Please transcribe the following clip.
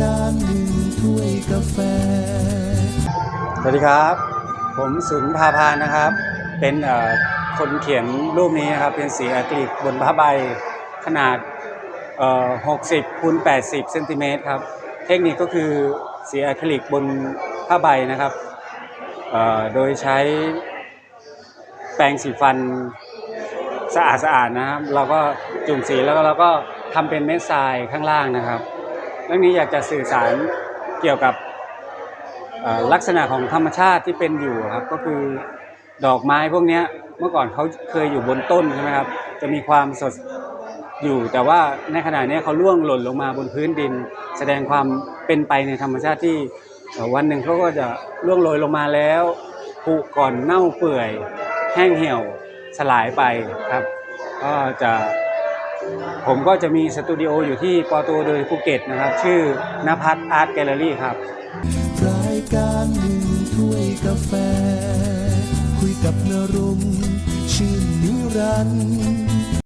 การหนึ่งถ้วยกาแฟ สวัสดีครับ ผมสุนภาพานนะครับ เป็นคนเขียนรูปนี้นะครับ เป็นสีอะคริลิกบนผ้าใบขนาด 60คูณ80เซนติเมตรครับ เทคนิคก็คือสีอะคริลิกบนผ้าใบนะครับ โดยใช้แปรงสีฟันสะอาดสะอาดๆนะครับ เราก็จุ่มสีแล้วเราก็ทำเป็นเม็ดทรายข้างล่างนะครับ เรื่องนี้อยากจะสื่อสารเกี่ยวกับลักษณะของธรรมชาติที่เป็นอยู่ครับ ก็คือดอกไม้พวกนี้เมื่อก่อนเขาเคยอยู่บนต้นใช่ไหมครับ จะมีความสดอยู่แต่ว่าในขณะนี้เขาล่วงหล่นลงมาบนพื้นดิน แสดงความเป็นไปในธรรมชาติที่วันหนึ่งเขาก็จะล่วงโรยลงมาแล้วผุก่อนเน่าเปื่อย แห้งเหี่ยวสลายไปครับ ก็จะ ผมก็จะมีสตูดิโออยู่ที่ปอโตโดยภูเก็ตนะครับ ชื่อนภัทรอาร์ตแกลเลอรี่ครับรายการหนึ่งถ้วยกาแฟ คุยกับนรงชื่นนิรันดร์